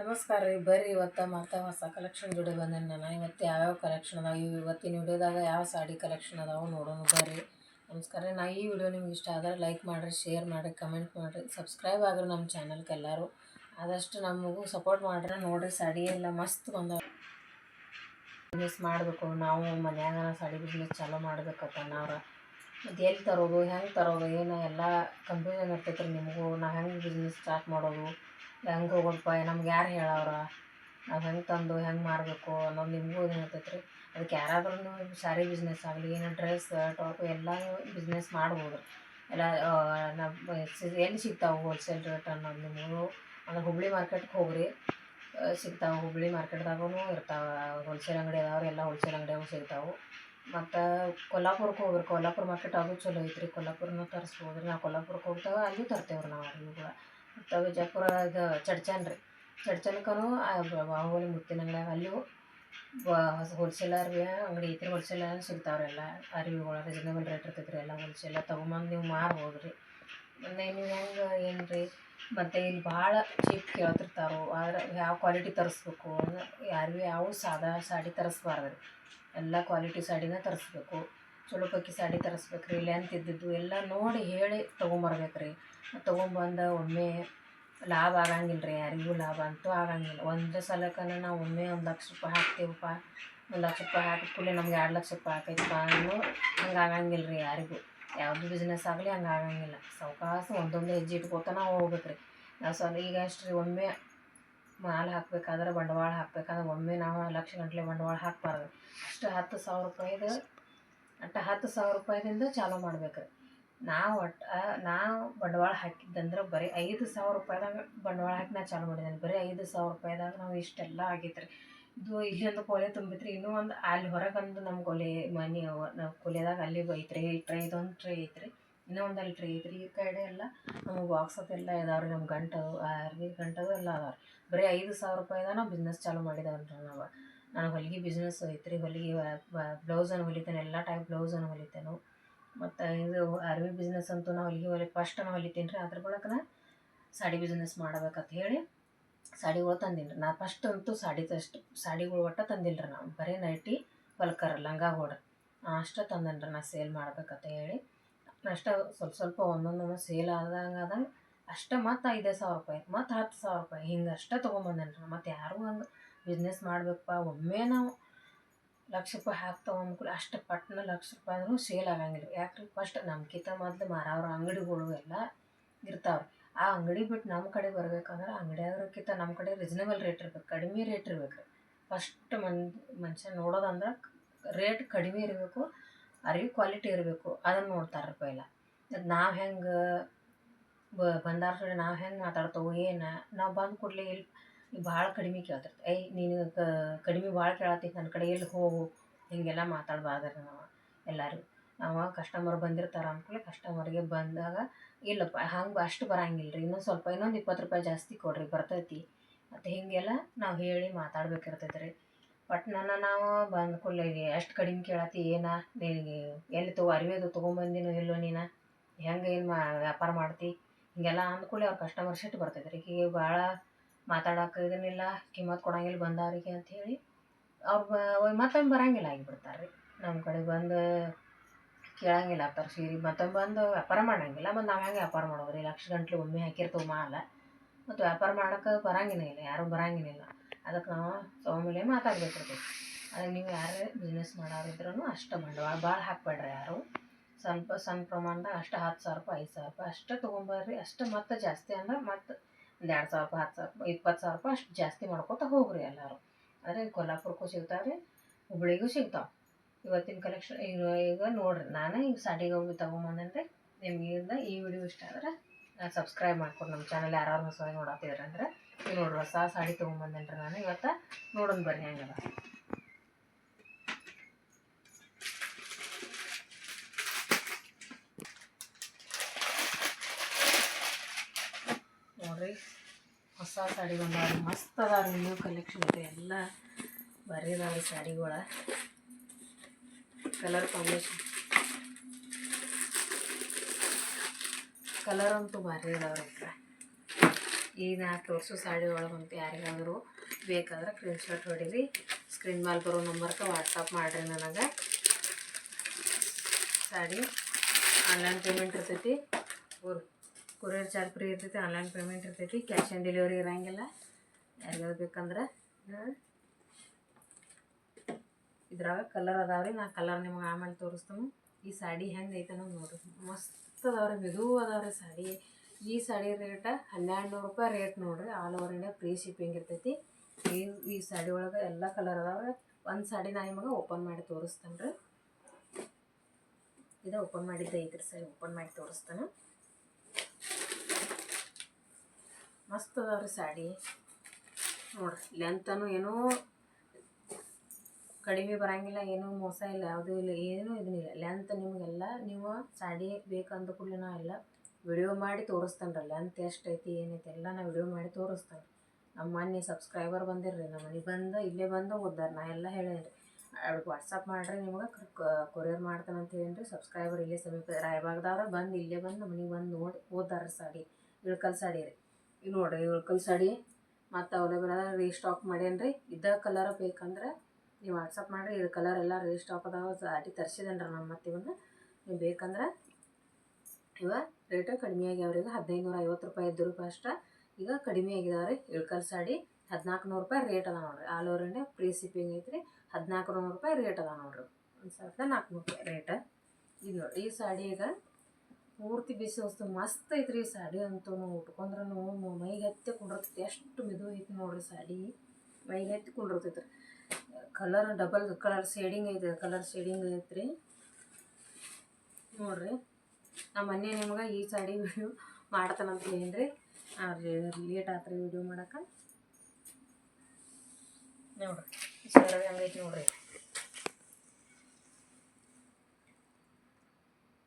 ನಮಸ್ಕಾರ ರೀ. ಬರ್ರಿ ಇವತ್ತು ಮತ್ತೆ ಹೊಸ ಕಲೆಕ್ಷನ್ ಜೋಡಿ ಬಂದೇನೆ ನಾನು. ಇವತ್ತು ಯಾವ್ಯಾವ ಕಲೆಕ್ಷನ್ ಅದಾವೆ? ಇವು ಇವತ್ತಿನ ವಿಡಿಯೋದಾಗ ಯಾವ ಸಾಡಿ ಕಲೆಕ್ಷನ್ ಅದಾವೆ ನೋಡೋಣ ಬರ್ರಿ. ನಮಸ್ಕಾರ ರೀ. ನಾ ಈ ವಿಡಿಯೋ ನಿಮ್ಗೆ ಇಷ್ಟ ಆದರೆ ಲೈಕ್ ಮಾಡಿರಿ ಶೇರ್ ಮಾಡಿರಿ ಕಮೆಂಟ್ ಮಾಡಿರಿ. ಸಬ್ಸ್ಕ್ರೈಬ್ ಆಗ್ರಿ ನಮ್ಮ ಚಾನಲ್ಗೆ ಎಲ್ಲರೂ. ಆದಷ್ಟು ನಮಗೂ ಸಪೋರ್ಟ್ ಮಾಡ್ರಿ. ನೋಡಿರಿ, ಸಾಡಿ ಎಲ್ಲ ಮಸ್ತ್ ಬಂದ ಬಿಸ್ನೆಸ್ ಮಾಡಬೇಕು. ನಾವು ಮನ್ಯಾಗ ಸಾಡಿ ಬಿಸ್ನೆಸ್ ಚಾಲೂ ಮಾಡಬೇಕಪ್ಪ ನಾವು ಮತ್ತು ಎಲ್ಲಿ ತರೋದು, ಹೆಂಗೆ ತರೋದು, ಏನು ಎಲ್ಲ ಕನ್ಫ್ಯೂಷನ್ ಇರ್ತೈತೆ ರೀ ನಿಮಗೂ. ನಾ ಹೆಂಗೆ ಬಿಸ್ನೆಸ್ ಸ್ಟಾರ್ಟ್ ಮಾಡೋದು? ಹೆಂಗೆ ಹೋಗೋದಪ್ಪ ನಮ್ಗೆ ಯಾರು ಹೇಳವ್ರ? ನಾವು ಹೆಂಗೆ ತಂದು ಹೆಂಗೆ ಮಾರಬೇಕು ಅನ್ನೋದು ನಿಮಗೂ ಹೇಳ್ತೈತೆ ರೀ ಅದಕ್ಕೆ ಯಾರಾದ್ರೂ ಸ್ಯಾರಿ ಬಿಸ್ನೆಸ್ ಆಗಲಿ ಏನೋ ಡ್ರೆಸ್ ಟಾಪ್ ಎಲ್ಲ ಬಿಸ್ನೆಸ್ ಮಾಡ್ಬೋದು. ಎಲ್ಲ ನಾವು ಎಲ್ಲಿ ಸಿಗ್ತಾವೆ ಹೋಲ್ಸೇಲ್ ರೇಟ್ ಅನ್ನೋದು ನಿಮಗೂ, ಅಂದ್ರೆ ಹುಬ್ಳಿ ಮಾರ್ಕೆಟ್ಗೆ ಹೋಗ್ರಿ. ಸಿಗ್ತಾವೆ ಹುಬ್ಳಿ ಮಾರ್ಕೆಟ್ದಾಗೂ ಇರ್ತಾವೆ ಹೋಲ್ಸೇಲ್ ಅಂಗಡಿ ಅದಾವ್ರಿ ಎಲ್ಲ ಹೋಲ್ಸೇಲ್ ಅಂಗಡಿಯಾಗೂ ಸಿಗ್ತಾವೆ. ಮತ್ತು ಕೊಲ್ಲಾಪುರಕ್ಕೆ ಹೋಗ್ರಿ, ಕೊಲ್ಲಾಪುರ ಮಾರ್ಕೆಟ್ ಅದು ಚಲೋ ಐತ್ರಿ. ಕೊಲ್ಲಾಪುರನ ತರಿಸ್ಬೋದ್ರಿ. ನಾವು ಕೊಲ್ಲಾಪುರಕ್ಕೆ ಹೋಗ್ತಾವೆ, ಅಲ್ಲಿ ತರ್ತೇವೆ ರೀ ನಾವು ವಿಜಯಪುರ ಇದು ಚಡ್ಚನ್ ರೀ. ಚಡ್ಚನ್ಕೂ ಬಾಹುಬಲಿ ಮುತ್ತಿನ ಅಂಗಡಿಯಾಗ ಅಲ್ಲಿಯೂ ಹೋಲ್ಸೇಲ್ ಹೋಲ್ಸೇಲರ್ ಅಂಗಡಿ ಐತ್ರಿ ಸಿಗ್ತಾವ್ರಿ ಎಲ್ಲ. ಅರಿವಿಗಳು ರೀಸನೇಬಲ್ ರೇಟ್ ಇರ್ತೈತೆ ರೀ ಎಲ್ಲ ಹೋಲ್ಸೇಲ ತೊಗೊಂಬಂದು ನೀವು ಮಾರ್ಬೋದು ರೀ ಮತ್ತು ನೀವು ಹೆಂಗೆ ಏನು ರೀ ಮತ್ತು ಇಲ್ಲಿ ಭಾಳ ಚೀಪ್ ಕೇಳ್ತಿರ್ತಾರೋ, ಆದ್ರೆ ಯಾವ ಕ್ವಾಲಿಟಿ ತರಿಸ್ಬೇಕು ಯಾರಿಗೂ ಯಾವ ಸಾದಾ ಸಾಡಿ ತರಿಸ್ಬಾರ್ದು ರೀ ಎಲ್ಲ ಕ್ವಾಲಿಟಿ ಸಾಡಿನ ತರಿಸ್ಬೇಕು. ಚಲೋ ಪಕ್ಕಿ ಸಾಡಿ ತರಿಸ್ಬೇಕು ರೀ ಲೆಂತ್ ಇದ್ದಿದ್ದು ಎಲ್ಲ ನೋಡಿ ಹೇಳಿ ತೊಗೊಂಬರ್ಬೇಕು ರೀ ತೊಗೊಂಬಂದು ಒಮ್ಮೆ ಲಾಭ ಆಗಂಗಿಲ್ಲ ರೀ ಯಾರಿಗೂ ಲಾಭ ಅಂತೂ ಆಗಂಗಿಲ್ಲ. ಒಂದು ಸಲಕ್ಕನ ನಾವು ಒಮ್ಮೆ ಒಂದು ಲಕ್ಷ ರೂಪಾಯಿ ಹಾಕ್ತೀವಪ್ಪ, ಒಂದು ಲಕ್ಷ ರೂಪಾಯಿ ಹಾಕಿದ ಕೂಡಲೇ ನಮ್ಗೆ ಎರಡು ಲಕ್ಷ ರೂಪಾಯಿ ಹಾಕೈತಪ್ಪ ಅನ್ನೋ ಹಂಗೆ ಆಗಂಗಿಲ್ಲ ರೀ ಯಾರಿಗೂ. ಯಾವುದು ಬಿಸ್ನೆಸ್ ಆಗಲಿ ಹಂಗೆ ಆಗಂಗಿಲ್ಲ. ಸಾವುಕಾಸು ಒಂದೊಂದು ಹೆಜ್ಜೆ ಇಟ್ಕೋತ ನಾವು ಹೋಗ್ಬೇಕು ರೀ ನಾವು ಸಲ ಈಗ ಅಷ್ಟು ರೀ ಒಮ್ಮೆ ಮಾಲ್ ಹಾಕ್ಬೇಕಾದ್ರೆ ಬಂಡವಾಳ ಹಾಕ್ಬೇಕಂದ್ರೆ ಒಮ್ಮೆ ನಾವು ಲಕ್ಷ ಗಂಟಲೆ ಬಂಡವಾಳ ಹಾಕ್ಬಾರ್ದು. ಅಷ್ಟು ಹತ್ತು ಸಾವಿರ ರೂಪಾಯಿದು ಅಟ್ಟ ಹತ್ತು ಸಾವಿರ ರೂಪಾಯಿದಿಂದ ಚಾಲೂ ಮಾಡ್ಬೇಕು ರೀ. ನಾವು ಒಟ್ಟು ನಾವು ಬಂಡವಾಳ ಹಾಕಿದ್ದಂದ್ರೆ ಬರೀ ಐದು ಸಾವಿರ ರೂಪಾಯಿದಾಗ ಬಂಡವಾಳ ಹಾಕಿ ನಾ ಚಾಲೂ ಮಾಡಿದ್ದೇನೆ ಬರೀ ಐದು ಸಾವಿರ ರೂಪಾಯಿದಾಗ ನಾವು ಇಷ್ಟೆಲ್ಲ ಆಗೈತ್ರಿ. ಇದು ಇಲ್ಲೊಂದು ಕೊಲೆ ತುಂಬಿತ್ರಿ, ಇನ್ನೂ ಒಂದು ಅಲ್ಲಿ ಹೊರಗೊಂದು ನಮ್ಮ ಕೊಲೆ ಮನೆ ನಾವು ಕೊಲೆದಾಗ ಅಲ್ಲಿ ಐತ್ರಿ ಟ್ರೈ ಇದೊಂದು ಟ್ರೈ ಐತ್ರಿ. ಇನ್ನೂ ಒಂದು ಅಲ್ಲಿ ಟ್ರೈ ಐತ್ರಿ. ಈ ಕಡೆ ಎಲ್ಲ ನಮಗೆ ಬಾಕ್ಸ್ ಅದೆಲ್ಲ ಇದಾವ್ರಿ ನಮ್ಮ ಗಂಟವು ಅರ್ವಿ ಗಂಟೆ ಎಲ್ಲ ಅದಾವ್ರಿ ಬರೀ ಐದು ಸಾವಿರ ರೂಪಾಯಿದಾಗ ನಾವು ಬಿಸ್ನೆಸ್ ಚಾಲೂ ಮಾಡಿದವನ್ರಿ ನಾವು. ನಾನು ಹೊಲಿಗೆ ಬಿಸ್ನೆಸ್ ಐತ್ರಿ, ಹೊಲಿಗೆ ಬ್ಲೌಸನ್ನು ಹೊಲಿತೇನೆ, ಎಲ್ಲ ಟೈಪ್ ಬ್ಲೌಸನ್ನು ಹೊಲಿತೇನೆ. ಮತ್ತು ಇದು ಅರ್ವಿ ಬಿಸ್ನೆಸ್ ಅಂತೂ ನಾವು ಹೊಲಿಗೆ ಹೊಲಿ ಫಸ್ಟ್ ನಾನು ಹೊಲಿತೀನಿ ರೀ ಅದ್ರ ಬಳಕ ನಾ ಸಾಡಿ ಬಿಸ್ನೆಸ್ ಮಾಡ್ಬೇಕಂತ ಹೇಳಿ ಸಾಡಿಗಳು ತಂದೀನಿ ರೀ ನಾ ಫಸ್ಟ್ ಅಂತೂ ಸಾಡಿ ಅಷ್ಟು ಸಾಡಿಗಳು ಒಟ್ಟ ತಂದಿಲ್ಲ ರೀ ನಾವು ಬರೀ ನೈಟಿ, ಹೊಲ್ಕರ, ಲಂಗ ಹೋಡ್ರಿ ಅಷ್ಟೇ ತಂದೇನಿ ರೀ ನಾ ಸೇಲ್ ಮಾಡ್ಬೇಕಂತ ಹೇಳಿ. ಅಷ್ಟೇ ಸ್ವಲ್ಪ ಸ್ವಲ್ಪ ಒಂದೊಂದೊಂದು ಸೇಲ್ ಆದಂಗೆ ಆದಂಗೆ ಅಷ್ಟೇ ಮತ್ತು ಐದೇ ಸಾವಿರ ರೂಪಾಯಿ, ಮತ್ತು ಹತ್ತು ಸಾವಿರ ರೂಪಾಯಿ ಹಿಂಗೆ ಅಷ್ಟೇ ತೊಗೊಂಬಂದೇನಿ ರೀ ಮತ್ತು ಯಾರೂ ಹಂಗೆ ಬಿಸ್ನೆಸ್ ಮಾಡಬೇಕಪ್ಪ. ಒಮ್ಮೆ ನಾವು ಲಕ್ಷ ರೂಪಾಯಿ ಹಾಕ್ತಾವ ಅನ್ಕೂಲ ಅಷ್ಟು ಪಟ್ನ ಲಕ್ಷ ರೂಪಾಯಿ ಆದ್ರೂ ಸೇಲ್ ಆಗಂಗಿಲ್ಲ. ಯಾಕ್ರಿ? ಫಸ್ಟ್ ನಮ್ಕಿಂತ ಮೊದಲು ಮಾರವ್ರ ಅಂಗಡಿಗಳು ಎಲ್ಲ ಇರ್ತಾವೆ ಆ ಅಂಗಡಿ ಬಿಟ್ಟು ನಮ್ಮ ಕಡೆ ಬರ್ಬೇಕಂದ್ರೆ ಅಂಗಡಿಯವ್ರಕ್ಕಿಂತ ನಮ್ಮ ಕಡೆ ರೀಸನೇಬಲ್ ರೇಟ್ ಇರ್ಬೇಕು. ಕಡಿಮೆ ರೇಟ್ ಇರ್ಬೇಕು ಫಸ್ಟ್ ಮನ್, ಮನುಷ್ಯ ನೋಡೋದಂದ್ರೆ ರೇಟ್ ಕಡಿಮೆ ಇರಬೇಕು, ಅರಿವಿ ಕ್ವಾಲಿಟಿ ಇರಬೇಕು. ಅದನ್ನು ನೋಡ್ತಾರೆ ಪೈಲ. ನಾವು ಹೆಂಗೆ ಬಂದಾರ ನಾವು ಹೆಂಗೆ ಮಾತಾಡ್ತೇವೆ, ಏನು? ನಾವು ಬಂದು ಕೊಡಲಿ ಇಲ್ಲಿ ಭಾಳ ಕಡಿಮೆ ಕೇಳ್ತಿರ್ತ. ಏಯ್, ನೀನು ಕಡಿಮೆ ಭಾಳ ಕೇಳತ್ತಿ ನನ್ನ ಕಡೆ ಎಲ್ಲಿ ಹೋಗು ಹೀಗೆಲ್ಲ ಮಾತಾಡ್ಬಾರ್ದು ನಾವು ಎಲ್ಲರೂ. ಅವ ಕಸ್ಟಮರ್ ಬಂದಿರ್ತಾರೆ ಅಂದ್ಕೂಡ್ಲೆ ಕಸ್ಟಮರ್ಗೆ ಬಂದಾಗ, ಇಲ್ಲಪ್ಪ, ಹಂಗೆ ಅಷ್ಟು ಬರಂಗಿಲ್ಲ ರೀ, ಇನ್ನೊಂದು ಸ್ವಲ್ಪ, ಇನ್ನೊಂದು ಇಪ್ಪತ್ತು ರೂಪಾಯಿ ಜಾಸ್ತಿ ಕೊಡ್ರಿ, ಬರ್ತೈತಿ. ಮತ್ತು ಹೀಗೆಲ್ಲ ನಾವು ಹೇಳಿ ಮಾತಾಡ್ಬೇಕಿರ್ತೈತೆ ರೀ. ಬಟ್ ನನ್ನ ನಾವು ಬಂದ ಕೂಡಲೇ ಎಷ್ಟು ಕಡಿಮೆ ಕೇಳತ್ತಿ, ಏನ? ನಿನಗೆ ಎಲ್ಲಿ ತಗೋ, ಅರಿವೆದು ತೊಗೊಂಬಂದಿನೋ ಇಲ್ಲೋ ನೀನು? ಹೆಂಗೆ ಏನು ಮಾ, ವ್ಯಾಪಾರ ಮಾಡ್ತಿ? ಹೀಗೆಲ್ಲ ಅಂದ್ಕೊಳ್ಳಿ ಅವ್ರ ಕಸ್ಟಮರ್ ಸಿಟ್ಟು ಬರ್ತೈತೆ ರೀ. ಈಗ ಭಾಳ ಮಾತಾಡೋಕೆ ಇದನ್ನಿಲ್ಲ ಕಿಮ್ಮತ್ತು ಕೊಡಂಗಿಲ್ಲ ಬಂದವರಿಗೆ ಅಂಥೇಳಿ ಅವ್ರು ಮತ್ತೊಮ್ಮೆ ಬರಂಗಿಲ್ಲ ಆಗಿಬಿಡ್ತಾರೆ ರೀ ನಮ್ಮ ಕಡೆ ಬಂದು ಕೇಳಂಗಿಲ್ಲ ಆಗ್ತಾರೆ ಸೀರೆ ಮತ್ತೊಮ್ಮೆ ಬಂದು ವ್ಯಾಪಾರ ಮಾಡಂಗಿಲ್ಲ. ಮತ್ತು ನಾವು ಹೆಂಗೆ ವ್ಯಾಪಾರ ಮಾಡೋದು ರೀ ಲಕ್ಷ ಗಂಟ್ಲು ಒಮ್ಮೆ ಹಾಕಿರ್ತೀವಿ ಮಾಲ ಮತ್ತು ವ್ಯಾಪಾರ ಮಾಡೋಕೆ ಬರಂಗಿಲ್ಲ ಇಲ್ಲ, ಯಾರೂ ಬರಂಗಿಲ್ಲ ಅದಕ್ಕೆ ನಾವು ಸೌಮ್ಯ ಮಾತಾಡ್ಬೇಕಿರ್ತೀವಿ ಅದಕ್ಕೆ ನೀವು ಯಾರೇ ಬಿಸ್ನೆಸ್ ಮಾಡೋರಿದ್ರೂ ಅಷ್ಟು ಬಂಡವಾಳ ಭಾಳ ಹಾಕ್ಬೇಡ್ರಿ ಯಾರು. ಸ್ವಲ್ಪ ಸಣ್ಣ ಪ್ರಮಾಣದಾಗ ಅಷ್ಟು ಹತ್ತು ಸಾವಿರ ರೂಪಾಯಿ, ಐದು ಸಾವಿರ ರೂಪಾಯಿ ಅಷ್ಟೇ ತೊಗೊಂಬರ್ರಿ. ಅಷ್ಟು ಮತ್ತೆ ಜಾಸ್ತಿ ಅಂದ್ರೆ ಮತ್ತೆ ಒಂದು ಎರಡು ಸಾವಿರ ರೂಪಾಯಿ, ಹತ್ತು ಸಾವಿರ ರೂಪಾಯಿ, ಇಪ್ಪತ್ತು ಸಾವಿರ ರೂಪಾಯಿ ಅಷ್ಟು ಜಾಸ್ತಿ ಮಾಡ್ಕೊತ ಹೋಗ್ರಿ ಎಲ್ಲರೂ. ಆದರೆ ಕೊಲ್ಲಾಪುರಕ್ಕೂ ಸಿಗ್ತಾವೆ ರೀ ಹುಬ್ಳಿಗೂ ಸಿಗ್ತಾವೆ. ಇವತ್ತಿನ ಕಲೆಕ್ಷನ್ ಈಗ ಈಗ ನೋಡಿರಿ, ನಾನು ಈಗ ಸಾಡಿಗೆ ಹೋಗಿ ತೊಗೊಂಬಂದ್ರೆ ನಿಮ್ಗೆ ಈ ವಿಡಿಯೋ ಇಷ್ಟ ಆದ್ರೆ ನಾನು ಸಬ್ಸ್ಕ್ರೈಬ್ ಮಾಡ್ಕೊಂಡು ನಮ್ಮ ಚಾನಲ್ ಯಾರು ಹೊಸ ನೋಡತ್ತಿದ್ರೆ ಅಂದ್ರೆ ನೋಡ್ರಿ ಹೊಸ ಸಾಡಿ ತೊಗೊಂಬಂದೇನ್ರಿ ನಾನು ಇವತ್ತು ನೋಡೋಣ ಬರ್ರಿ ಹಂಗಲ್ಲ. ನೋಡ್ರಿ. ಹೊಸ ಸಾಡಿ ಬಂದಾವ ಮಸ್ತ್ ಅದಾವ ನ್ಯೂ ಕಲೆಕ್ಷನ್ ಇದೆ ಎಲ್ಲ ಬರೀ ಅದಾವ ಸಾಡಿಗಳ. ಕಲರ್ ಕಾಂಬಿನೇಷನ್ ಕಲರ್ ಅಂತೂ ಭಾರಿ ಅದಾವ್ರಿ ಈ ನಾ ತೋರಿಸೋ ಸಾಡಿ ಒಳಗಂತೂ ಯಾರಿಗಾದರೂ ಬೇಕಾದ್ರೆ ಸ್ಕ್ರೀನ್ ಶಾಟ್ ಹೊಡೀರಿ. ಸ್ಕ್ರೀನ್ ಮೇಲೆ ಬರೋ ನಂಬರ್ಗೆ ವಾಟ್ಸಪ್ ಮಾಡಿರಿ ನನಗೆ. ಸಾಡಿ ಆನ್ಲೈನ್ ಪೇಮೆಂಟ್ ಇರ್ತೈತಿ. ಕೊರಿಯರ್ ಚಾರ್ಜ್ ಫ್ರೀ ಇರ್ತೈತಿ ಆನ್ಲೈನ್ ಪೇಮೆಂಟ್ ಇರ್ತೈತಿ ಕ್ಯಾಶ್ ಆನ್ ಡೆಲಿವರಿ ಇರೋಂಗಿಲ್ಲ. ಯಾರಿಗಾದ್ರು ಬೇಕಂದ್ರೆ. ಇದ್ರಾಗ ಕಲರ್ ಅದಾವ್ರಿ, ನಾ ಕಲರ್ ನಿಮ್ಗೆ ಆಮೇಲೆ ತೋರಿಸ್ತೀನಿ. ಈ ಸಾಡಿ ಹೆಂಗೆ ಐತೆ ಅನ್ನೋದು ನೋಡ್ರಿ. ಮಸ್ತ್ ಅದಾವ್ರಿ, ಮೆದು ರೀ ಸಾಡಿ. ಈ ಸಾಡಿ ರೇಟ ಹನ್ನೆರಡು ನೂರು ರೂಪಾಯಿ ರೇಟ್ ನೋಡ್ರಿ all over India free shipping ಇರ್ತೈತಿ. ಈ ಈ ಸಾಡಿ ಒಳಗೆ ಎಲ್ಲ ಕಲರ್ ಅದಾವೆ ಒಂದು ಸಾಡಿ ನಾ ನಿಮಗೆ ಓಪನ್ ಮಾಡಿ ತೋರಿಸ್ತೇನೆ ರೀ. ಇದು ಓಪನ್ ಮಾಡಿದ್ದೆ ಐತ್ರಿ ಸರಿ ಓಪನ್ ಮಾಡಿ ತೋರಿಸ್ತಾನೆ. ಮಸ್ತ್ ಅದಾವ್ರಿ ಸಾಡಿ. ನೋಡ್ರಿ ಲೆಂತನು ಏನೂ ಕಡಿಮೆ ಬರಂಗಿಲ್ಲ, ಏನೂ ಮೋಸ ಇಲ್ಲ, ಯಾವುದೂ ಇಲ್ಲ, ಏನೂ ಇದನ್ನಿಲ್ಲ ಲೆಂತ್ ನಿಮಗೆಲ್ಲ ನೀವು ಸಾಡಿ ಬೇಕಂದ ಕೂಡಲೇ ನಾ ಎಲ್ಲ ವಿಡಿಯೋ ಮಾಡಿ ತೋರಿಸ್ತೇನೆ ರೀ ಲೆಂತ್ ಐತಿ ಏನೈತಿ, ಎಲ್ಲ ನಾ ವಿಡಿಯೋ ಮಾಡಿ ತೋರಿಸ್ತೇನೆ ನಮ್ಮ ಮೊನ್ನೆ ಸಬ್ಸ್ಕ್ರೈಬರ್ ಬಂದಿರ್ರಿ, ನಮ್ಮ ಮನೆಗೆ ಬಂದು, ಇಲ್ಲೇ ಬಂದು ಓದ್ದಾರ, ನಾ ಎಲ್ಲ ಹೇಳೇನಿ ರೀ ಅವ್ರಿಗೆ ವಾಟ್ಸಪ್ ಮಾಡಿರಿ ನಿಮ್ಗೆ ಕೊರಿಯರ್ ಮಾಡ್ತಾನೆ ಅಂತ ರೀ ಸಬ್ಸ್ಕ್ರೈಬರ್ ಇಲ್ಲೇ ಸಮೀಪ ರಾಯಬಾಗ್ದವ್ರ ಬಂದು, ಇಲ್ಲೇ ಬಂದು, ನಮ್ಮ ಬಂದು ನೋಡಿ ಓದ್ದಾರ ಸಾಡಿ, ಇಳ್ಕಲ್ ಸಾಡಿ ರೀ. ಈಗ ನೋಡ್ರಿ ಇಳ್ಕಲ್ ಸಾಡಿ. ಮತ್ತು ಅವೈಲೇಬಲ್ ಅದ ರೀಸ್ಟಾಕ್ ಮಾಡೇನಿ ರೀ ಇದ್ದ ಕಲರ್ ಬೇಕಂದ್ರೆ ನೀವು ವಾಟ್ಸಪ್ ಮಾಡಿರಿ, ಇದು ಕಲರ್ ಎಲ್ಲ ರೀಸ್ಟಾಕ್ ಅದಾವ ಸಾಡಿ ತರಿಸಿದೇನ್ರಿ ನಮ್ಮ ಮತ್ತು ಇವನ್ನ ನೀವು ಬೇಕಂದ್ರೆ ಇವ ರೇಟ್ ಕಡಿಮೆ ಆಗ್ಯಾವ್ರಿ. ಈಗ ಹದಿನೈದು ನೂರ ಐವತ್ತು ರೂಪಾಯಿ ಇದ್ದು ರೂಪಾಯಿ ಅಷ್ಟ. ಈಗ ಕಡಿಮೆ ಆಗಿದಾವೆ ರೀ ಇಳ್ಕಲ್ ಸಾಡಿ ಹದಿನಾಲ್ಕು ನೂರು ರೂಪಾಯಿ ರೇಟ್ ಅದ ನೋಡ್ರಿ. All over India free shipping ಐತ್ರಿ. ಹದಿನಾಲ್ಕು ನೂರು ರೂಪಾಯಿ ರೇಟ್ ಅದ ನೋಡ್ರಿ. ಒಂದು ಸಾವಿರದ ನಾಲ್ಕುನೂರು ರೂಪಾಯಿ ರೇಟ್ ಇದು ನೋಡಿ ಈ ಸಾಡಿ ಈಗ ಪೂರ್ತಿ ಬಿಸಿ ವಸ್ತು ಮಸ್ತ್ ಐತ್ರಿ ಸಾಡಿ ಅಂತೂ ಉಟ್ಕೊಂಡ್ರೂ ಮೈಗೆ ಹತ್ತಿ ಕುಂಡಿರ್ತೈತಿ, ಎಷ್ಟು ಮೆದು ಐತಿ ನೋಡ್ರಿ ಸಾಡಿ. ಮೈಗೆ ಹತ್ತಿ ರೀ ಕಲರ್ ಡಬಲ್ ಕಲರ್ ಶೇಡಿಂಗ್ ಐತೆ ಕಲರ್ ಶೇಡಿಂಗ್ ಐತ್ರಿ. ನೋಡ್ರಿ ನಮ್ಮ ಮೊನ್ನೆ ನಿಮ್ಗೆ ಈ ಸಾಡಿ ವಿಡಿಯೋ ಮಾಡ್ತಾನಂತ ಹೇಳಿನ್ರಿ ಲೇಟ್ ಆತ್ರಿ ವಿಡಿಯೋ ಮಾಡಕ್ಕೆ ನೋಡ್ರಿ ಸಾಡಿ ಹಂಗೈತಿ ನೋಡ್ರಿ.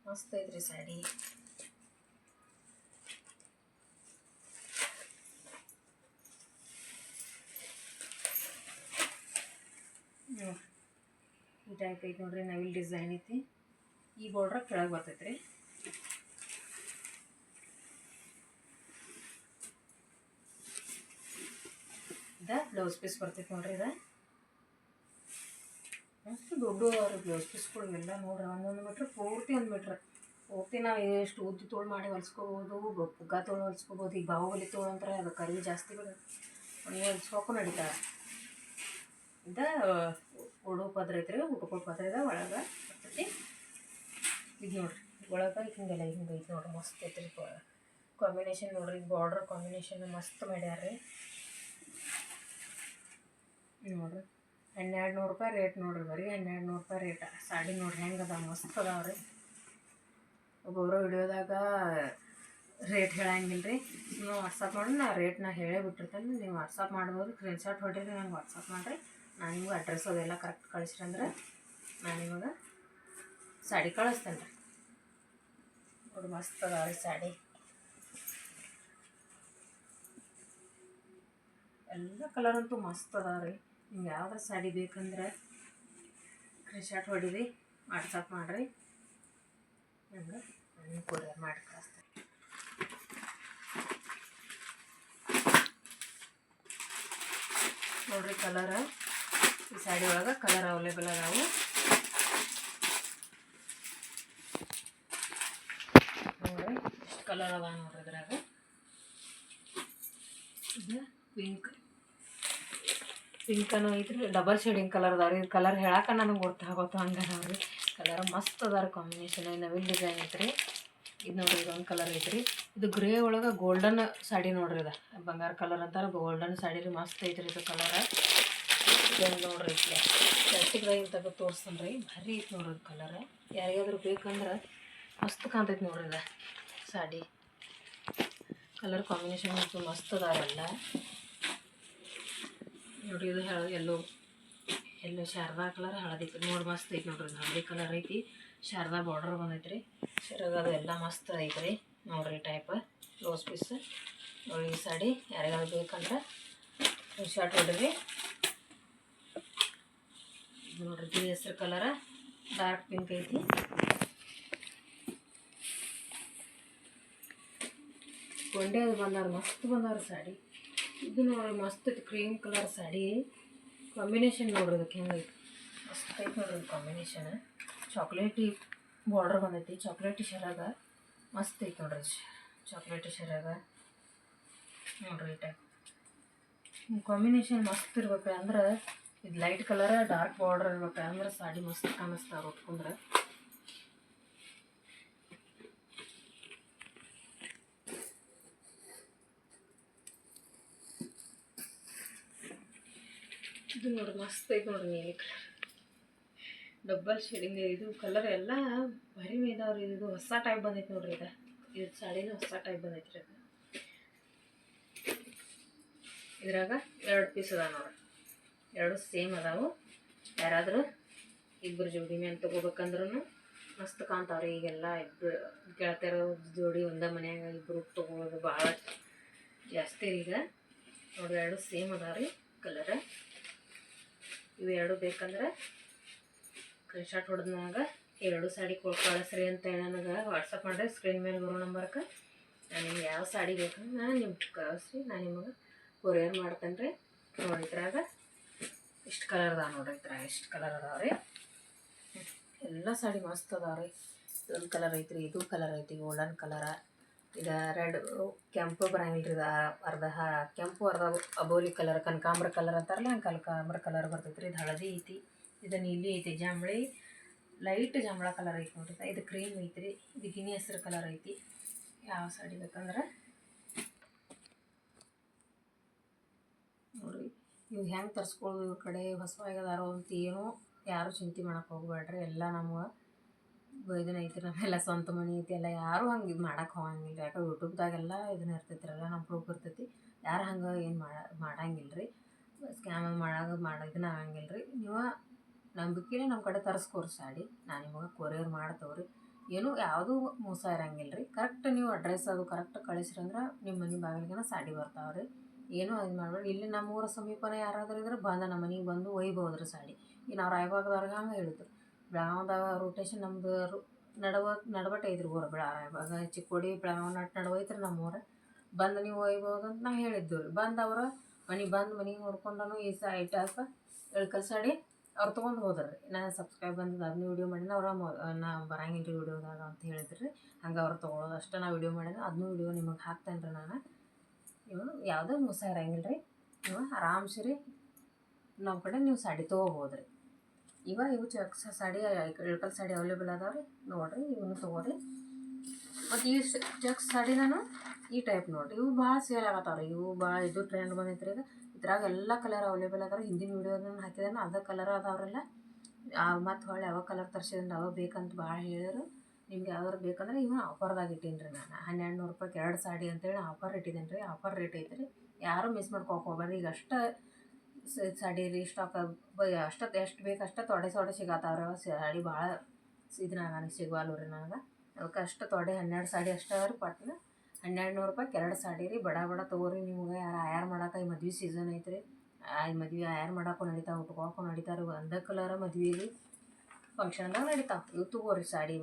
ಮಸ್ತ್ ಐತ್ರಿ ಸ್ಯಾಡಿ ಈ ಟೈಪ್ ಐತಿ ನೋಡ್ರಿ ನವಿಲ್ ಡಿಸೈನ್ ಐತಿ. ಈ ಬಾರ್ಡ್ರ ಕೆಳಗೆ ಬರ್ತೈತ್ರಿ. ಇದ ಬ್ಲೌಸ್ ಪೀಸ್ ಬರ್ತೈತೆ ನೋಡ್ರಿ ಇದ ಅಷ್ಟು ದೊಡ್ಡ ಅವ್ರಿ ಬ್ಲೌಸ್ ಪೀಸ್ಗಳಿಗೆಲ್ಲ ನೋಡ್ರಿ ಒಂದೊಂದು ಮೀಟ್ರ್ ಪೂರ್ತಿ ಒಂದು ಮೀಟ್ರ್ ಪೂರ್ತಿ ನಾವು ಎಷ್ಟು ಉದ್ದು ತೋಳು ಮಾಡಿ ಹೊಲಿಸ್ಕೋಬೋದು ಪುಗ್ಗ ತೋಳು ಹೊಲಿಸ್ಕೋಬೋದು ಈಗ ಬಾಹುಬಲಿ ತೋಳು ಅಂತಾರೆ ಅದು ಕರಿ ಜಾಸ್ತಿ ಬರುತ್ತೆ ನೀವು ಹೊಲ್ಸ್ಕೋಕು ನಡೀತಾವೆ ಇದ, ಉಡು ಪದ್ರ ಐತ್ರಿ ಉಟ್ಕೊಳ್ ಪದ್ರ ಇದೆ ಒಳಗೆ ಬರ್ತೈತಿ. ಇದು ನೋಡ್ರಿ, ಒಳಗೆ ಹಿಂಗೆಲ್ಲ ಹಿಂಗೆ ಐತಿ ನೋಡ್ರಿ, ಮಸ್ತ್ ಐತ್ರಿ ಕಾಂಬಿನೇಷನ್ ನೋಡ್ರಿ ಬಾರ್ಡ್ರ್ ಕಾಂಬಿನೇಷನ್ ಮಸ್ತ್ ಮಾಡ್ಯಾರ ರೀ ನೋಡ್ರಿ. ಹನ್ನೆರಡು ನೂರು ರೂಪಾಯಿ ರೇಟ್ ನೋಡ್ರಿ ಬರೀ ಹನ್ನೆರಡು ನೂರು ರೂಪಾಯಿ ರೇಟ. ಸಾಡಿ ನೋಡ್ರಿ ಹೆಂಗೆ ಅದಾವ, ಮಸ್ತ್ ಅದಾವ ರೀ. ಒಬ್ಬೊಬ್ಬರು ವಿಡಿಯೋದಾಗ ರೇಟ್ ಹೇಳಂಗಿಲ್ಲ ರೀ ನೀವು ವಾಟ್ಸಪ್ ಮಾಡಿ ನಾ ರೇಟ್ ನಾ ಹೇಳೇ ಬಿಟ್ಟಿರ್ತೇನೆ. ನೀವು ವಾಟ್ಸಪ್ ಮಾಡ್ಬೋದು ಸ್ಕ್ರೀನ್ಶಾಟ್ ಹೊಡಿರಿ ನನಗೆ ವಾಟ್ಸಪ್ ಮಾಡಿರಿ. ನಾನು ನಿಮ್ಗೆ ಅಡ್ರೆಸ್ ಅದೆಲ್ಲ ಕರೆಕ್ಟ್ ಕಳಿಸ್ರಿ ಅಂದ್ರೆ ನಾನು ನಿಮಗೆ ಸಾಡಿ ಕಳಿಸ್ತೇನೆ ರೀ ನೋಡಿ ಮಸ್ತ್ ಅದಾವ ರೀ ಸಾಡಿ. ಎಲ್ಲ ಕಲರ್ ಅಂತೂ ಮಸ್ತ್ ಅದಾವ ರೀ. ಸಾರಿ ಸಾಡಿ ಬೇಕಂದ್ರೆ ಕ್ರಿಶಾಟ್ ಹೊಡಿರಿ ವಾಟ್ಸಪ್ ಮಾಡಿರಿ. ನಂಗೆ ನಾನು ಕೊರಿಯರ್ ಮಾಡಿ ಕಳಿಸ್ತೇನೆ. ನೋಡ್ರಿ ಕಲರ್ ಈ ಸಾಡಿ ಒಳಗೆ ಕಲರ್ ಅವೈಲೇಬಲ್ ಅದಾವು. ನೋಡ್ರಿ, ಎಷ್ಟು ಕಲರ್ ಅದಾವ ನೋಡ್ರಿ ಅದ್ರಾಗ ಇದು ಪಿಂಕ್ ಪಿಂಕನು ಐತ್ರಿ. ಡಬಲ್ ಶೇಡಿಂಗ್ ಕಲರ್ ಅದಾವ ರೀ ಕಲರ್ ಹೇಳಕ್ಕೆ ನನಗೆ ಗೊತ್ತಾಗೋತು ಹಂಗೆ ರೀ ಕಲರ್ ಮಸ್ತ್ ಅದಾರ ಕಾಂಬಿನೇಷನ್ ನವಿಲ್ ಡಿಸೈನ್ ಐತ್ರಿ. ಇದು ನೋಡ್ರಿ ಇದೊಂದು ಕಲರ್ ಐತ್ರಿ. ಇದು ಗ್ರೇ ಒಳಗೆ ಗೋಲ್ಡನ್ ಸಾಡಿ ನೋಡ್ರಿ ಇದು. ಬಂಗಾರ ಕಲರ್ ಅಂತಾರೆ ಗೋಲ್ಡನ್ ಸಾಡಿ ರೀ. ಮಸ್ತ್ ಐತ್ರಿ ಇದು ಕಲರ್ ನೋಡ್ರಿ ಐತಿ ಪ್ಲಾಸ್ಟಿಕ್ದಾಗ ತೆಗೆದು ತೋರಿಸ್ತಾನೆ ರೀ ಭಾರಿ ಐತೆ ನೋಡ್ರಿ ಇದು ಕಲರ್ ಯಾರಿಗಾದ್ರೂ ಬೇಕಂದ್ರೆ ಮಸ್ತ್ ಕಾಣ್ತೈತೆ ನೋಡ್ರಿ ಇದು ಸಾಡಿ. ಕಲರ್ ಕಾಂಬಿನೇಷನ್ ಮಸ್ತ್ ಅದಾವೆಲ್ಲ ನೋಡ್ರಿ ಇದು ಹೇಳ, ಎಲ್ಲೋ ಎಲ್ಲೋ ಶಾರದಾ ಕಲರ್ ಹಳದಿ ನೋಡಿ ಮಸ್ತ್ ಐತಿ ನೋಡ್ರಿ ಹಳದಿ ಕಲರ್ ಐತಿ. ಶಾರದಾ ಬಾರ್ಡರ್ ಬಂದೈತ್ರಿ. ರೀ ಅದು ಎಲ್ಲ ಮಸ್ತ್ ಐತ್ರಿ, ನೋಡ್ರಿ ಟೈಪ್ ಬ್ಲೌಸ್ ಪೀಸ್ ನೋಡಿ ಈ ಸಾಡಿ ಯಾರಿಗಾದ್ರು ಬೇಕಂದ್ರೆ ಶಾರ್ಟ್ ಹೊಡ್ರಿ ನೋಡ್ರಿ ಇದು ಹೆಸ್ರು ಕಲರ ಡಾರ್ಕ್ ಪಿಂಕ್ ಐತಿ. ಗೊಂಡೆ ಅದು ಬಂದಾರ, ಮಸ್ತ್ ಬಂದಾರ ಸಾಡಿ. ಇದು ನೋಡ್ರಿ ಮಸ್ತ್ ಐತಿ ಕ್ರೀಮ್ ಕಲರ್ ಸಾಡಿ ಕಾಂಬಿನೇಷನ್ ನೋಡ್ರಿ ಅದಕ್ಕೆ ಹೆಂಗೈತಿ ಮಸ್ತ್ ಐತಿ ನೋಡ್ರಿ ಕಾಂಬಿನೇಷನ್ ಚಾಕ್ಲೇಟಿ ಬಾರ್ಡರ್ ಬಂದೈತಿ. ಚಾಕ್ಲೇಟಿ ಶರಾಗ ಮಸ್ತ್ ಐತಿ ನೋಡ್ರಿ ಚಾಕ್ಲೇಟಿ ಶರಾಗ ನೋಡ್ರಿ ಟೈಪ್ ಕಾಂಬಿನೇಷನ್ ಮಸ್ತ್ ಇರ್ಬೇಕು ಅಂದ್ರೆ ಇದು ಲೈಟ್ ಕಲರ್ ಡಾರ್ಕ್ ಬಾರ್ಡರ್ ಇರ್ಬೇಕು ಅಂದ್ರೆ ಸಾಡಿ ಮಸ್ತ್ ಕಾಣಿಸ್ತಾವ ಉಟ್ಕೊಂಡ್ರೆ ಇದು ನೋಡ್ರಿ ಮಸ್ತ್ ಐತೆ ನೋಡ್ರಿ ನೀಲಿ ಕಲರ್ ಡಬ್ಬಲ್ ಶೇಡಿಂಗ್ ಇದು. ಕಲರ್ ಎಲ್ಲ ಭಾರಿ ಇದಾವ್ರಿ ಇದು ಹೊಸ ಟೈಪ್ ಬಂದೈತೆ ನೋಡ್ರಿ ಇದು. ಇದು ಸಾಡಿನ ಹೊಸ ಟೈಪ್ ಬಂದೈತಿ ರೀ ಇದು ಇದ್ರಾಗ ಎರಡು ಪೀಸ್ ಅದಾವ ನೋಡ್ರಿ ಎರಡು ಸೇಮ್ ಅದಾವು. ಯಾರಾದರೂ ಇಬ್ಬರು ಜೋಡಿ ಮೇಲೆ ತೊಗೋಬೇಕಂದ್ರೂ ಮಸ್ತ್ ಕಾಣ್ತಾವ್ರಿ. ಈಗೆಲ್ಲ ಇಬ್ಬರು ಗೆಳತಿಯರ ಜೋಡಿ ಒಂದ ಮನ್ಯಾಗ ಇಬ್ಬರು ತೊಗೊಳೋದು ಭಾಳ ಜಾಸ್ತಿ ಈಗ. ನೋಡ್ರಿ ಎರಡು ಸೇಮ್ ಅದಾವ ರೀ ಕಲರ್ ಇವು ಬೇಕಂದ್ರೆ ಬೇಕಂದ್ರೆ ಸ್ಕ್ರೀನ್ಶಾಟ್ ಹೊಡೆದ್ಮ್ಯಾಗ ಎರಡು ಸಾಡಿ ಕಳಿಸ್ರಿ ಅಂತ ನನಗೆ ವಾಟ್ಸಪ್ ಮಾಡಿರಿ ಸ್ಕ್ರೀನ್ ಮೇಲೆ ಬರೋ ನಂಬರ್ಗೆ ನಾನು ನಿಮ್ಗೆ ಯಾವ ಸಾಡಿ ಬೇಕಂದ್ರೆ ನಾನು ನಿಮ್ಗೆ ಕಳಿಸ್ರಿ, ನಾನು ನಿಮಗೆ ಕೊರಿಯರ್ ಮಾಡ್ತೇನೆ ರೀ. ನೋಡಿ ಇದ್ರಾಗ ಇಷ್ಟು ಕಲರ್ ಅದಾವ ನೋಡ್ರಿ ಇದ್ರಾಗ, ಇಷ್ಟು ಕಲರ್ ಅದಾವ ರೀ. ಎಲ್ಲ ಸಾಡಿ ಮಸ್ತ್ ಅದಾವ ರೀ. ಇದೊಂದು ಕಲರ್ ಐತ್ರಿ, ಇದು ಕಲರ್ ಐತಿ ಗೋಲ್ಡನ್ ಕಲರ ಇದು ರೆಡ್ ಕೆಂಪು ಬರಂಗಿಲ್ಲ ರೀ ಅರ್ಧ ಕೆಂಪು, ಅರ್ಧ ಅಬೋಲಿ ಕಲರ್ ಕನಕಾಂಬ್ರ ಕಲರ್ ಅಂತಾರಲ್ಲ, ಹಂಗೆ ಕನಕಾಂಬ್ರ ಕಲರ್ ಬರ್ತೈತೆ ಇದು ಹಳದಿ ಐತಿ, ಇದು ನೀಲಿ ಐತಿ, ಜಾಂಬಳಿ ಲೈಟ್ ಜಾಂಬಳ ಕಲರ್ ಐತಿ ನೋಡ್ರಿ ಇದು. ಇದು ಕ್ರೀಮ್ ಐತಿ ರೀ ಇದು ಗಿನಿ ಹಸಿರು ಕಲರ್ ಐತಿ. ಯಾವ ಸಾಡಿ ಬೇಕಂದ್ರೆ? ನೋಡ್ರಿ, ಇವು ಹೆಂಗೆ ತರಿಸ್ಕೊಳ್ಳೋದು ಇವ್ರ ಕಡೆ? ಹೊಸವಾಗ್ಯದಾರೋ ಅಂತ ಏನೋ, ಯಾರೂ ಚಿಂತೆ ಮಾಡೋಕೆ ಹೋಗ್ಬೇಡ್ರಿ ಎಲ್ಲ ನಮ್ಗೆ ಇದನ್ನ ಐತಿ ನಮ್ಮೆಲ್ಲ ಸ್ವಂತ ಮನೆ ಐತಿ, ಎಲ್ಲ ಯಾರು ಹಂಗೆ ಇದು ಮಾಡಕ್ಕೆ ಹೋಗಂಗಿಲ್ಲ ಯಾಕೆ ಯೂಟ್ಯೂಬ್ದಾಗೆಲ್ಲ ಇದನ್ನ ಇರ್ತೈತಿರಲ್ಲ, ನಮ್ಮ ಪ್ರೂಫ್ ಇರ್ತೈತಿ. ಯಾರು ಹಂಗೆ ಏನು ಮಾಡ ಮಾಡಂಗಿಲ್ಲ ರೀ ಸ್ಕ್ಯಾಮ್ ಮಾಡಾಗ ಮಾಡೋ, ಇದನ್ನ ಆಗಂಗಿಲ್ಲ ರೀ ನೀವು ನಂಬಿಕೆನೇ ನಮ್ಮ ಕಡೆ ತರಿಸ್ಕೋರಿ ಸಾಡಿ. ನಾನು ನಿಮಗೆ ಕೊರಿಯರ್ ಮಾಡ್ತೇವೆ ಏನೂ ಯಾವುದೂ ಮೋಸ ಇರಂಗಿಲ್ಲ ರೀ ಕರೆಕ್ಟ್ ನೀವು ಅಡ್ರೆಸ್ ಅದು ಕರೆಕ್ಟ್ ಕಳಿಸ್ರಿ ಅಂದ್ರೆ ನಿಮ್ಮ ಮನೆ ಬಾಗಿಲಿಗೆನ ಸಾಡಿ ಬರ್ತಾವೆ ರೀ ಏನೂ ಇದು ಮಾಡಬೇಡ ಇಲ್ಲಿ ನಮ್ಮ ಊರ ಸಮೀಪನೇ ಯಾರಾದರೂ ಇದ್ರೆ ಬಂದ ನಮ್ಮ ಮನೆಗೆ ಬಂದು ಒಯ್ಬೋದು ರೀ ಸಾಡಿ. ಈಗ ನಾವು ರಾಯಬಾಗದವ್ರಿಗೆ ಹಂಗೆ ಹೇಳಿದ್ರು. ಬೆಳಗಾವ್ದಾಗ ರೊಟೇಷನ್ ನಮ್ದು ನಡವ ನಡವಟ್ಟ ಐತ್ರಿ ಊರು ಬೆಳ ರಾಯಬಾಗ ಚಿಕ್ಕೋಡಿ ಬೆಳಗಾವ್ ನಟ್ ನಡವೈತ್ರಿ ನಮ್ಮ ಊರು ಬಂದು ನೀವು ಒಯ್ಬೋದು ಅಂತ ನಾ ಹೇಳಿದ್ದು ರೀ ಬಂದು ಅವ್ರು ಮನೆಗೆ ಬಂದು ಮನೆಗೆ ನೋಡ್ಕೊಂಡನು ಈ ಸಾಡಿ ಟೈಪ್ ಇಳ್ಕಲ್ ಸಾಡಿ ಅವ್ರು ತೊಗೊಂಡು ಹೋದ್ರಿ. ನಾನು ಸಬ್ಸ್ಕ್ರೈಬ್ ಬಂದಿದ್ದು ಅದನ್ನ ವೀಡಿಯೋ ಮಾಡಿದ ಅವ್ರ ನಾ ಬರಂಗಿಲ್ಲ ರೀ ವೀಡಿಯೋದಾಗ ಅಂತ ಹೇಳಿದ್ರಿ. ಹಂಗೆ ಅವ್ರು ತೊಗೊಳೋದು ಅಷ್ಟೇ ನಾ ವೀಡಿಯೋ ಮಾಡಿದ್ರೆ ಅದನ್ನೂ ವೀಡಿಯೋ ನಿಮಗೆ ಹಾಕ್ತೇನೆ ರೀ ನಾನು. ನೀವು ಯಾವುದೋ ಮೋಸ ಇರಂಗಿಲ್ಲ ರೀ ನೀವು ಆರಾಮ್ಸೆ ರೀ. ನಮ್ಮ ಕಡೆ ನೀವು ಸಾಡಿ ತೊಗೋಬೋದು ಇವ ಇವು ಚಕ್ಸ್ ಸಾಡಿ ಇಳಕಲ್ ಸಾಡಿ ಅವೈಲೇಬಲ್ ಅದಾವ ರೀ ನೋಡಿರಿ, ಇವನು ತೊಗೋರಿ. ಮತ್ತು ಈ ಚಕ್ಸ್ ಸಾಡಿ ನಾನು ಈ ಟೈಪ್ ನೋಡಿರಿ. ಇವು ಭಾಳ ಸೇಲ್ ಆಗತ್ತಾವ್ರಿ. ಇವು ಭಾಳ ಇದು ಟ್ರೆಂಡ್ ಬಂದೈತೆ ರೀ ಈಗ. ಇದ್ರಾಗ ಎಲ್ಲ ಕಲರ್ ಅವೈಲೇಬಲ್ ಅದಾವ ಹಿಂದಿನ ನಾನು ಹಾಕಿದಾನ, ಅದ ಕಲರ್ ಅದಾವ್ರಲ್ಲ. ಮತ್ತು ಹೊಳ್ಳಿ ಯಾವ ಕಲರ್ ತರಿಸಿದ್ರೆ ಅವ ಬೇಕಂತ ಭಾಳ ಹೇಳಿದ್ರು. ನಿಮ್ಗೆ ಯಾವ್ದಾರು ಬೇಕಂದ್ರೆ ಇವನು ಆಫರ್ದಾಗ ಇಟ್ಟೀನಿ ರೀ ನಾನು. ಹನ್ನೆರಡು ನೂರು ರೂಪಾಯ್ಗೆ ಎರಡು ಸಾಡಿ ಅಂತೇಳಿ ಆಫರ್ ಇಟ್ಟಿದ್ದೇನೆ ರೀ ಆಫರ್ ರೇಟ್ ಐತೆ ರೀ ಯಾರೂ ಮಿಸ್ ಮಾಡ್ಕೊಕ್ ಹೋಗ್ಬೇಡ್ರಿ ಈಗ ಅಷ್ಟು ಸಾಡಿ ರೀ ಸ್ಟಾಕ್ ಅಷ್ಟು ಎಷ್ಟು ಬೇಕು ಅಷ್ಟು ತೊಡೆ ತೊಡೆ ಸಿಗತ್ತಾವ್ರಿ ಸಾಡಿ ಭಾಳ ಇದನ್ನ ನನಗೆ ಸಿಗವಲ್ಲ ರೀ ನನಗೆ. ಅದಕ್ಕೆ ಅಷ್ಟು ತೊಡೆ ಹನ್ನೆರಡು ಸಾಡಿ ಅಷ್ಟೇ ರೀ ಪಟ್ನ. ಹನ್ನೆರಡು ನೂರು ರೂಪಾಯಿ ಎರಡು ಸಾಡಿ ರೀ. ಬಡ ಬಡ ತೊಗೋರಿ ನಿಮ್ಗೆ. ಯಾರು ಆಯಾರು ಮಾಡಕ್ಕೆ ಈ ಮದ್ವೆ ಸೀಸನ್ ಐತೆ ರೀ ಆ ಮದ್ವೆ ಆಯಾರ್ ಮಾಡಕ್ಕೂ ನಡೀತಾವೆ ಉಟ್ಕೊಳಕ್ಕೂ ನಡೀತಾರೆ. ಒಂದ ಕಲರ ಮದ್ವೆ ರೀ. ಫಂಕ್ಷನ್ದಾಗ ನಡೀತಾವೆ. ಇವು ತೊಗೋರಿ ಸಾಡಿ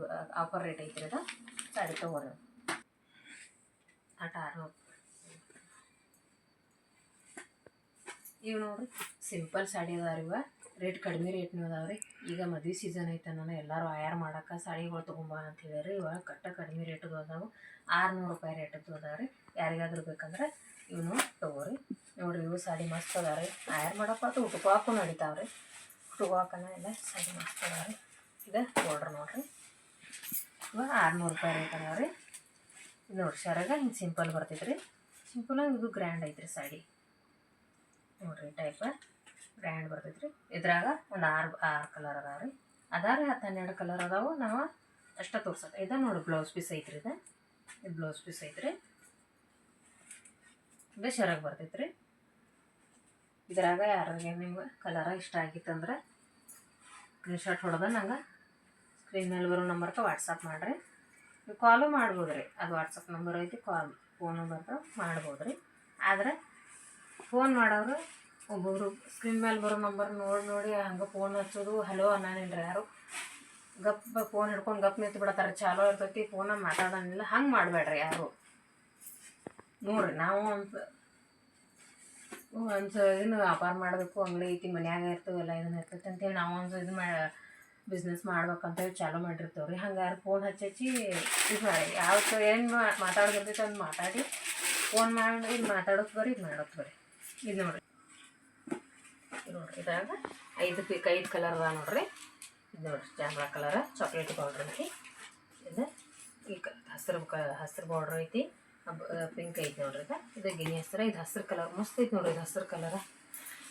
ಆಫರ್ ರೇಟ್ ಐತ್ರಿ ಅದ. ಸಾಡಿ ತೊಗೋರಿ. ಆಟ ಆರು ಇವು ನೋಡ್ರಿ ಸಿಂಪಲ್ ಸಾಡಿ ಅದಾವ ಇವ. ರೇಟ್ ಕಡಿಮೆ ರೇಟ್ನು ಅದಾವ ರೀ. ಈಗ ಮದ್ವೆ ಸೀಸನ್ ಐತೆ ನಾನು ಎಲ್ಲರೂ ಆಯರ್ ಮಾಡಕ್ಕೆ ಸಾಡಿಗಳು ತೊಗೊಂಬ ಅಂತ ಹೇಳಿರಿ ಇವಾಗ ಕಟ್ಟ ಕಡಿಮೆ ರೇಟದು ಅದಾವು. ಆರುನೂರು ರೂಪಾಯಿ ರೇಟದ್ದು ಅದಾವ ರೀ. ಯಾರಿಗಾದ್ರೂ ಬೇಕಂದ್ರೆ ಇವನು ತೊಗೋರಿ. ನೋಡಿರಿ, ಇವು ಸಾಡಿ ಮಸ್ತ್ ಅದಾವ ರೀ. ಆಯಾರ್ ಮಾಡಕ್ಕೆ ಉಟ್ಕೊಳಕ್ಕೂ ನಡೀತಾವೆ ರೀ. ಉಟ್ಕೊಳಕನ ಎಲ್ಲ ಸಾಡಿ ಮಸ್ತ್ ಅದಾವ ರೀ. ಇದು ನೋಡ್ರಿ ನೋಡ್ರಿ. ಇವಾಗ ಆರುನೂರು ರೂಪಾಯಿ ರೇಟ್ ಅದಾವ ರೀ. ನೋಡ್ರಿ ಶರಾಗ ಹಿಂಗೆ ಸಿಂಪಲ್ ಬರ್ತೈತೆ ರೀ ಸಿಂಪಲಾಗಿ ಇದು ಗ್ರ್ಯಾಂಡ್ ಐತ್ರಿ ಸಾಡಿ. ನೋಡ್ರಿ ಟೈಪ್ ಬ್ರ್ಯಾಂಡ್ ಬರ್ತೈತೆ ರೀ ಇದ್ರಾಗ ಒಂದು ಆರು ಆರು ಕಲರ್ ಅದಾವ ರೀ. ಅದಾರ ಹತ್ತು ಹನ್ನೆರಡು ಕಲರ್ ಅದಾವು. ನಾವು ಅಷ್ಟ ತೋರ್ಸಕ್ಕೆ ಇದು ನೋಡಿ ಬ್ಲೌಸ್ ಪೀಸ್ ಐತ್ರಿ ಇದು. ಬ್ಲೌಸ್ ಪೀಸ್ ಐತ್ರಿ. ಶರಾಗ ಬರ್ತೈತೆ ರೀ ಇದ್ರಾಗ ಯಾರಿಗೆ ನಿಮ್ಗೆ ಕಲರ ಇಷ್ಟ ಆಗಿತ್ತಂದ್ರೆ ಸ್ಕ್ರೀನ್ಶಾಟ್ ಹೊಡೆದ ನಂಗೆ ಸ್ಕ್ರೀನ್ ಮೇಲೆ ಬರೋ ನಂಬರ್ಗೆ ವಾಟ್ಸಪ್ ಮಾಡಿರಿ. ನೀವು ಕಾಲು ಮಾಡ್ಬೋದು ರೀ ಅದು ವಾಟ್ಸಪ್ ನಂಬರ್ ಐತಿ ಕಾಲ್ ಫೋನ್ ಬರ್ತಾವೆ ಮಾಡ್ಬೋದು ರೀ ಆದರೆ ಫೋನ್ ಮಾಡೋರು ಒಬ್ಬೊಬ್ರು ಸ್ಕ್ರೀನ್ ಮೇಲೆ ಬರೋ ನಂಬರ್ ನೋಡಿ ನೋಡಿ, ಹಂಗೆ ಫೋನ್ ಹಚ್ಚೋದು. ಹಲೋ ಅನ್ನೋನಿಲ್ಲ ಯಾರು? ಗಪ್ ಫೋನ್ ಹಿಡ್ಕೊಂಡು ಗಪ್ ನಿಂತು ಬಿಡತ್ತಾರೆ. ಚಾಲೋ ಇರ್ತೈತಿ ಫೋನ ಮಾತಾಡೋಣಿಲ್ಲ ಹಂಗೆ ಮಾಡಬೇಡ್ರಿ ಯಾರು? ನೋಡ್ರಿ, ನಾವು ಒಂದು ಒಂದು ಇದನ್ನು ವ್ಯಾಪಾರ ಮಾಡಬೇಕು, ಅಂಗಡಿ ಐತಿ, ಮನ್ಯಾಗ ಇರ್ತವೆಲ್ಲ ಇದನ್ನು ಇರ್ತೈತಿ ಅಂತೇಳಿ ನಾವು ಒಂದು ಇದು ಮಾ ಬಿಸ್ನೆಸ್ ಮಾಡ್ಬೇಕಂತೇಳಿ ಚಾಲೂ ಮಾಡಿರ್ತೇವೆ ರೀ ಯಾರು ಫೋನ್ ಹಚ್ಚಿ ಹಚ್ಚಿ ಇದು ಮಾಡಿ. ಯಾವ ಏನು ಮಾತಾಡೋದಿರ್ತೈತೆ ಅದು ಮಾತಾಡಿ ಫೋನ್ ಮಾಡಿ, ಇದು ಮಾತಾಡೋದು ಬರ್ರಿ ಇದು ಮಾಡೋದು ಬರ್ರಿ ಇದು ನೋಡ್ರಿ. ನೋಡ್ರಿ, ಇದ್ರಾಗ ಐದು ಪಿಕ್ ಐದು ಕಲರ್ ಅದ ನೋಡ್ರಿ. ಇದು ನೋಡ್ರಿ ಜಾಮ್ರಾ ಕಲರ್ ಚಾಕ್ಲೇಟ್ ಪೌಡ್ರ್ ಐತಿ. ಇದು ಈ ಕ, ಹಸಿರು ಕ, ಹಸಿರು ಬಾರ್ಡ್ರ್ ಐತಿ. ಪಿಂಕ್ ಐತಿ ನೋಡ್ರಿ ಇದು. ಇದು ಗಿನಿ ಹಸಿರು, ಇದು ಹಸಿರು ಕಲರ್ ಮಸ್ತ್ ಐತಿ ನೋಡ್ರಿ ಇದು ಹಸಿರು ಕಲರ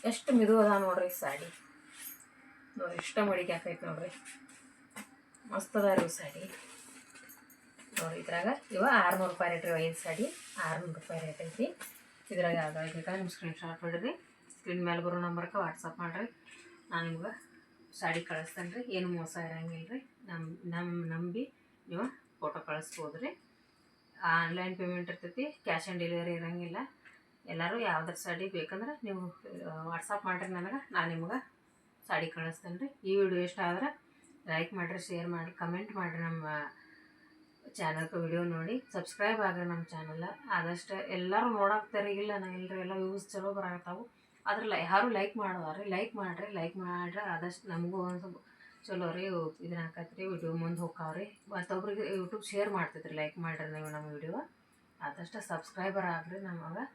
ಎಷ್ಟು ಮಿದು ಅದ ನೋಡ್ರಿ ಸಾಡಿ. ನೋಡ್ರಿ, ಇಷ್ಟ ಮಡಿಕೆ ಹಾಕೈತಿ ನೋಡ್ರಿ. ಮಸ್ತ್ ಅದ ರೀ ಸಾಡಿ. ನೋಡ್ರಿ, ಇದ್ರಾಗ ಇವ ಆರುನೂರು ರೂಪಾಯಿ ರೇಟ್ ರೀ ಐದು ಸಾಡಿ. ಆರುನೂರು ರೂಪಾಯಿ ರೇಟ್ ಐತಿ. ಇದ್ರಾಗ ಯಾವ್ದಾಗ ನಿಮ್ಮ ಸ್ಕ್ರೀನ್ ಶಾಟ್ ಬಿಡ್ರಿ ಸ್ಕ್ರೀನ್ ಮೇಲೆ ಬರೋ ನಂಬರ್ಗೆ ವಾಟ್ಸಪ್ ಮಾಡಿರಿ. ನಾನು ನಿಮ್ಗೆ ಸಾಡಿ ಕಳಿಸ್ತೇನೆ ರೀ ಏನು ಮೋಸ ಇರಂಗಿಲ್ಲ ರೀ ನಮ್ಮ ನಮ್ಮ ನಂಬಿ ನೀವು ಫೋಟೋ ಕಳಿಸ್ಬೋದು ರೀ ಆನ್ಲೈನ್ ಪೇಮೆಂಟ್ ಇರ್ತೈತಿ ಕ್ಯಾಶ್ ಆನ್ ಡೆಲಿವರಿ ಇರಂಗಿಲ್ಲ. ಎಲ್ಲರೂ ಯಾವ್ದಾರು ಸಾಡಿ ಬೇಕಂದ್ರೆ ನೀವು ವಾಟ್ಸಪ್ ಮಾಡಿರಿ ನನಗೆ. ನಾನು ನಿಮ್ಗೆ ಸಾಡಿ ಕಳಿಸ್ತೇನೆ ರೀ ಈ ವಿಡಿಯೋ ಇಷ್ಟ ಆದ್ರೆ ಲೈಕ್ ಮಾಡಿರಿ ಶೇರ್ ಮಾಡಿ ಕಮೆಂಟ್ ಮಾಡಿರಿ ನಮ್ಮ ಚಾನಲ್ಗೆ ವಿಡಿಯೋ ನೋಡಿ, ಸಬ್ಸ್ಕ್ರೈಬ್ ಆಗ್ರಿ ನಮ್ಮ ಚಾನಲ್. ಆದಷ್ಟು ಎಲ್ಲರೂ ನೋಡಾಕ್ತಾರೆ, ಇಲ್ಲ ನಾ ಎಲ್ಲ ವ್ಯೂಸ್ ಚಲೋ ಬರಾಕತ್ತಾವು. ಅದ್ರಲ್ಲ ಯಾರು ಲೈಕ್ ಮಾಡೋದಾರೆ ಲೈಕ್ ಮಾಡಿರಿ ಲೈಕ್ ಮಾಡ್ರೆ ಆದಷ್ಟು ನಮಗೂ ಒಂದು ಚಲೋ ರೀ, ಇದನ್ನ ಹಾಕತ್ರಿ ವಿಡಿಯೋ ಮುಂದೆ ಹೋಗ್ತಾವ್ರಿ ಮತ್ತೊಬ್ರಿಗೆ ಯೂಟ್ಯೂಬ್ ಶೇರ್ ಮಾಡ್ತೈತ್ರಿ ಲೈಕ್ ಮಾಡಿರಿ ನೀವು ನಮ್ಮ ವಿಡಿಯೋ. ಆದಷ್ಟು ಸಬ್ಸ್ಕ್ರೈಬರ್ ಆಗ್ರಿ ನಮಗೆ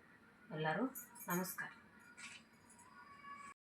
ಎಲ್ಲರೂ ನಮಸ್ಕಾರ.